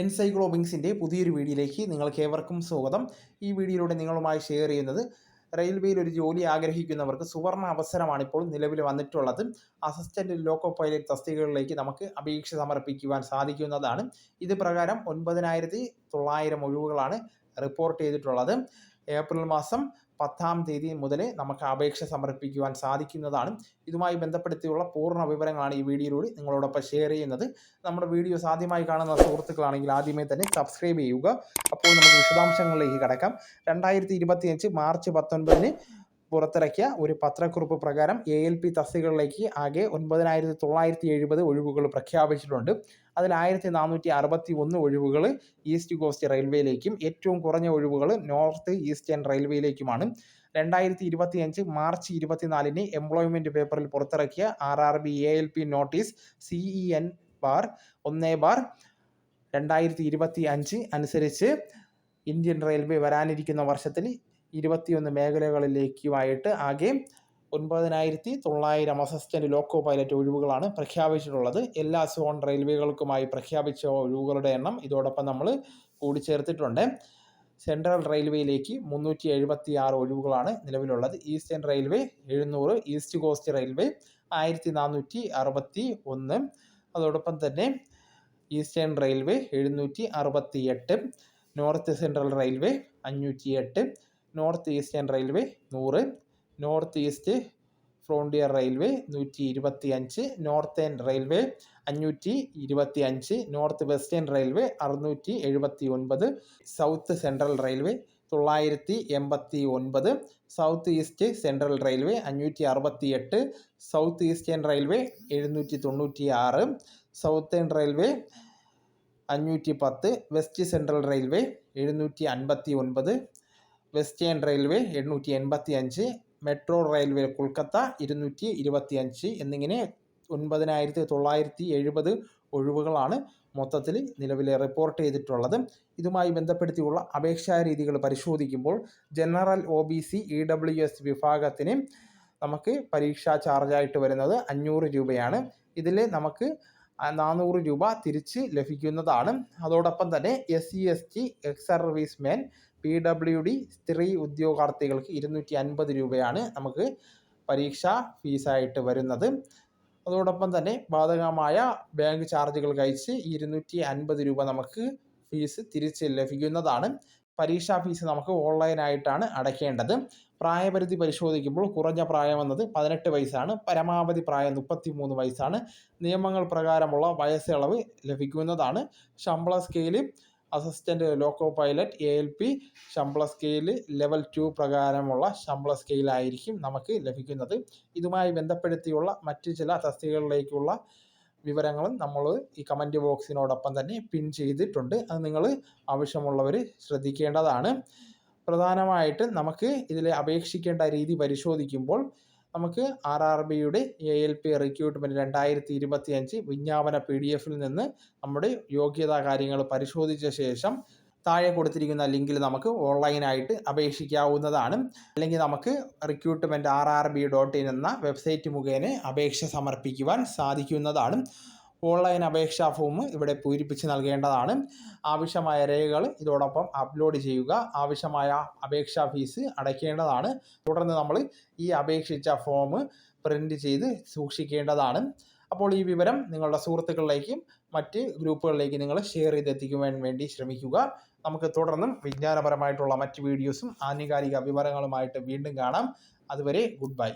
എൻസൈക്ലോബിങ്സിന്റെ പുതിയൊരു വീഡിയോയിലേക്ക് നിങ്ങൾക്ക് ഏവർക്കും സ്വാഗതം. ഈ വീഡിയോയിലൂടെ നിങ്ങളുമായി ഷെയർ ചെയ്യുന്നത് റെയിൽവേയിൽ ഒരു ജോലി ആഗ്രഹിക്കുന്നവർക്ക് സുവർണ അവസരമാണ് ഇപ്പോൾ നിലവിൽ വന്നിട്ടുള്ളത്. അസിസ്റ്റന്റ് ലോക്കോ പൈലറ്റ് തസ്തികകളിലേക്ക് നമുക്ക് അപേക്ഷ സമർപ്പിക്കുവാൻ സാധിക്കുന്നതാണ്. ഇത് പ്രകാരം ഒൻപതിനായിരത്തി തൊള്ളായിരം ഒഴിവുകളാണ് റിപ്പോർട്ട് ചെയ്തിട്ടുള്ളത്. ഏപ്രിൽ മാസം പത്താം തീയതി മുതൽ നമുക്ക് അപേക്ഷ സമർപ്പിക്കുവാൻ സാധിക്കുന്നതാണ്. ഇതുമായി ബന്ധപ്പെടുത്തിയുള്ള പൂർണ വിവരങ്ങളാണ് ഈ വീഡിയോയിലൂടെ നിങ്ങളോടൊപ്പം ഷെയർ ചെയ്യുന്നത്. നമ്മുടെ വീഡിയോസ് ആദ്യമായി കാണുന്ന സുഹൃത്തുക്കളാണെങ്കിൽ ആദ്യമേ തന്നെ സബ്സ്ക്രൈബ് ചെയ്യുക. അപ്പോൾ നമുക്ക് വിശദാംശങ്ങളിലേക്ക് കടക്കാം. രണ്ടായിരത്തി മാർച്ച് പത്തൊൻപതിന് പുറത്തിറക്കിയ ഒരു പത്രക്കുറിപ്പ് പ്രകാരം എ എൽ പി തസ്തികകളിലേക്ക് ആകെ ഒൻപതിനായിരത്തി തൊള്ളായിരത്തി എഴുപത് ഒഴിവുകൾ പ്രഖ്യാപിച്ചിട്ടുണ്ട്. അതിൽ ആയിരത്തി നാനൂറ്റി അറുപത്തി ഒന്ന് ഒഴിവുകൾ ഈസ്റ്റ് കോസ്റ്റ് റെയിൽവേയിലേക്കും ഏറ്റവും കുറഞ്ഞ ഒഴിവുകൾ നോർത്ത് ഈസ്റ്റേൺ റെയിൽവേയിലേക്കുമാണ്. രണ്ടായിരത്തി ഇരുപത്തി അഞ്ച് മാർച്ച് ഇരുപത്തിനാലിന് എംപ്ലോയ്മെന്റ് പേപ്പറിൽ പുറത്തിറക്കിയ R R B A L P notice C E N bar ഒന്ന് ബാർ രണ്ടായിരത്തി ഇരുപത്തി അഞ്ച് അനുസരിച്ച് ഇന്ത്യൻ റെയിൽവേ വരാനിരിക്കുന്ന വർഷത്തിൽ ഇരുപത്തിയൊന്ന് മേഖലകളിലേക്കുമായിട്ട് ആകെ ഒൻപതിനായിരത്തി തൊള്ളായിരം അസിസ്റ്റന്റ് ലോക്കോ പൈലറ്റ് ഒഴിവുകളാണ് പ്രഖ്യാപിച്ചിട്ടുള്ളത്. എല്ലാ സോൺ റെയിൽവേകൾക്കുമായി പ്രഖ്യാപിച്ച ഒഴിവുകളുടെ എണ്ണം ഇതോടൊപ്പം നമ്മൾ കൂടിച്ചേർത്തിട്ടുണ്ട്. സെൻട്രൽ റെയിൽവേയിലേക്ക് മുന്നൂറ്റി എഴുപത്തി ആറ് ഒഴിവുകളാണ് നിലവിലുള്ളത്. ഈസ്റ്റേൺ റെയിൽവേ എഴുന്നൂറ് ഈസ്റ്റ് കോസ്റ്റ് റെയിൽവേ ആയിരത്തി നാനൂറ്റി അറുപത്തി ഒന്ന് അതോടൊപ്പം തന്നെ ഈസ്റ്റേൺ റെയിൽവേ എഴുന്നൂറ്റി അറുപത്തി എട്ട് നോർത്ത് സെൻട്രൽ റെയിൽവേ അഞ്ഞൂറ്റി എട്ട് നോർത്ത് ഈസ്റ്റേൺ റെയിൽവേ നൂറ് നോർത്ത് ഈസ്റ്റ് ഫ്രോണ്ടിയർ റെയിൽവേ നൂറ്റി ഇരുപത്തി അഞ്ച് നോർത്തേൺ റെയിൽവേ അഞ്ഞൂറ്റി ഇരുപത്തി അഞ്ച് നോർത്ത് വെസ്റ്റേൺ റെയിൽവേ അറുന്നൂറ്റി എഴുപത്തി ഒൻപത് സൗത്ത് സെൻട്രൽ റെയിൽവേ തൊള്ളായിരത്തി എൺപത്തി ഒൻപത് സൗത്ത് ഈസ്റ്റ് സെൻട്രൽ റെയിൽവേ അഞ്ഞൂറ്റി അറുപത്തി എട്ട് സൗത്ത് ഈസ്റ്റേൺ റെയിൽവേ എഴുന്നൂറ്റി തൊണ്ണൂറ്റി ആറ് സൗത്തേൺ റെയിൽവേ അഞ്ഞൂറ്റി പത്ത് വെസ്റ്റ് സെൻട്രൽ റെയിൽവേ എഴുന്നൂറ്റി അൻപത്തി ഒൻപത് വെസ്റ്റേൺ റെയിൽവേ എണ്ണൂറ്റി എൺപത്തി അഞ്ച് മെട്രോ റെയിൽവേ കൊൽക്കത്ത ഇരുന്നൂറ്റി ഇരുപത്തി അഞ്ച് എന്നിങ്ങനെ ഒൻപതിനായിരത്തി തൊള്ളായിരത്തി എഴുപത് ഒഴിവുകളാണ് മൊത്തത്തിൽ നിലവിലെ റിപ്പോർട്ട് ചെയ്തിട്ടുള്ളത്. ഇതുമായി ബന്ധപ്പെടുത്തിയുള്ള അപേക്ഷാ രീതികൾ പരിശോധിക്കുമ്പോൾ general O B C E W S വിഭാഗത്തിന് നമുക്ക് പരീക്ഷാ ചാർജായിട്ട് വരുന്നത് അഞ്ഞൂറ് രൂപയാണ്. ഇതിൽ നമുക്ക് നാനൂറ് രൂപ തിരിച്ച് ലഭിക്കുന്നതാണ്. അതോടൊപ്പം തന്നെ S C S T ex servicemen P W D സ്ത്രീ ഉദ്യോഗാർത്ഥികൾക്ക് ഇരുന്നൂറ്റി അൻപത് രൂപയാണ് നമുക്ക് പരീക്ഷാ ഫീസായിട്ട് വരുന്നത്. അതോടൊപ്പം തന്നെ ബാധകമായ ബാങ്ക് ചാർജുകൾ കഴിച്ച് ഇരുന്നൂറ്റി അൻപത് രൂപ നമുക്ക് ഫീസ് തിരിച്ച് ലഭിക്കുന്നതാണ്. പരീക്ഷാ ഫീസ് നമുക്ക് ഓൺലൈനായിട്ടാണ് അടയ്ക്കേണ്ടത്. പ്രായപരിധി പരിശോധിക്കുമ്പോൾ കുറഞ്ഞ പ്രായം എന്നത് പതിനെട്ട് വയസ്സാണ്. പരമാവധി പ്രായം മുപ്പത്തി മൂന്ന് വയസ്സാണ്. നിയമങ്ങൾ പ്രകാരമുള്ള വയസ്സളവ് ലഭിക്കുന്നതാണ്. ശമ്പള scale assistant loco pilot A L P ശമ്പള സ്കെയിൽ ലെവൽ ടു പ്രകാരമുള്ള ശമ്പള സ്കെയിലായിരിക്കും നമുക്ക് ലഭിക്കുന്നത്. ഇതുമായി ബന്ധപ്പെടുത്തിയുള്ള മറ്റ് ചില തസ്തികകളിലേക്കുള്ള വിവരങ്ങളും നമ്മൾ ഈ കമന്റ് ബോക്സിനോടൊപ്പം തന്നെ പിൻ ചെയ്തിട്ടുണ്ട്. അത് നിങ്ങൾ ആവശ്യമുള്ളവർ ശ്രദ്ധിക്കേണ്ടതാണ്. പ്രധാനമായിട്ട് നമുക്ക് ഇതിൽ അപേക്ഷിക്കേണ്ട രീതി പരിശോധിക്കുമ്പോൾ നമുക്ക് ആർ ആർ ബിയുടെ എ എൽ പി റിക്രൂട്ട്മെന്റ് രണ്ടായിരത്തി ഇരുപത്തി അഞ്ച് വിജ്ഞാപന പി ഡി എഫിൽ നിന്ന് നമ്മുടെ യോഗ്യതാ കാര്യങ്ങൾ പരിശോധിച്ച ശേഷം താഴെ കൊടുത്തിരിക്കുന്ന ലിങ്കിൽ നമുക്ക് ഓൺലൈനായിട്ട് അപേക്ഷിക്കാവുന്നതാണ്. അല്ലെങ്കിൽ നമുക്ക് recruitment R R B dot in എന്ന വെബ്സൈറ്റ് മുഖേന അപേക്ഷ സമർപ്പിക്കുവാൻ സാധിക്കുന്നതാണ്. ഓൺലൈൻ അപേക്ഷാ ഫോം ഇവിടെ പൂരിപ്പിച്ച് നൽകേണ്ടതാണ്. ആവശ്യമായ രേഖകൾ ഇതോടൊപ്പം അപ്ലോഡ് ചെയ്യുക. ആവശ്യമായ അപേക്ഷാ ഫീസ് അടയ്ക്കേണ്ടതാണ്. തുടർന്ന് നമ്മൾ ഈ അപേക്ഷിച്ച ഫോം പ്രിന്റ് ചെയ്ത് സൂക്ഷിക്കേണ്ടതാണ്. അപ്പോൾ ഈ വിവരം നിങ്ങളുടെ സുഹൃത്തുക്കളിലേക്കും മറ്റ് ഗ്രൂപ്പുകളിലേക്കും നിങ്ങൾ ഷെയർ ചെയ്തെത്തിക്കുവാൻ വേണ്ടി ശ്രമിക്കുക. നമുക്ക് തുടർന്നും വിജ്ഞാനപരമായിട്ടുള്ള മറ്റ് വീഡിയോസും ആനുകാലിക വിവരങ്ങളുമായിട്ട് വീണ്ടും കാണാം. അതുവരെ ഗുഡ് ബൈ